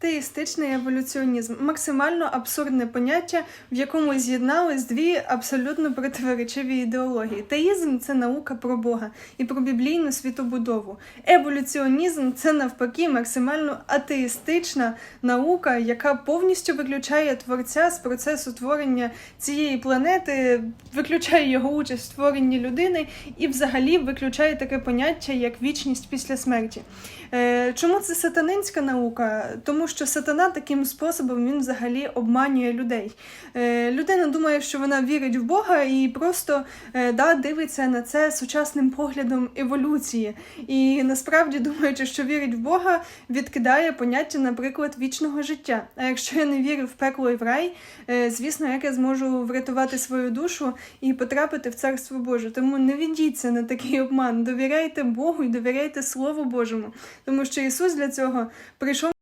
Теїстичний еволюціонізм максимально абсурдне поняття, в якому з'єднались дві абсолютно противоречиві ідеології. Теїзм це наука про Бога і про біблійну світобудову. Еволюціонізм це навпаки максимально атеїстична наука, яка повністю виключає творця з процесу творення цієї планети, виключає його участь в створенні людини і взагалі виключає таке поняття як вічність після смерті. Е, Чому це сатанинська наука? Тому що сатана таким способом він взагалі обманює людей. Е, Людина думає, що вона вірить в Бога і просто е, да, дивиться на це сучасним поглядом еволюції. І насправді, думаючи, що вірить в Бога, відкидає поняття, наприклад, вічного життя. А якщо я не вірю в пекло і в рай, е, звісно, як я зможу врятувати свою душу і потрапити в царство Боже. Тому не ведіться на такий обман. Довіряйте Богу і довіряйте Слову Божому, тому що Ісус для цього прийшов.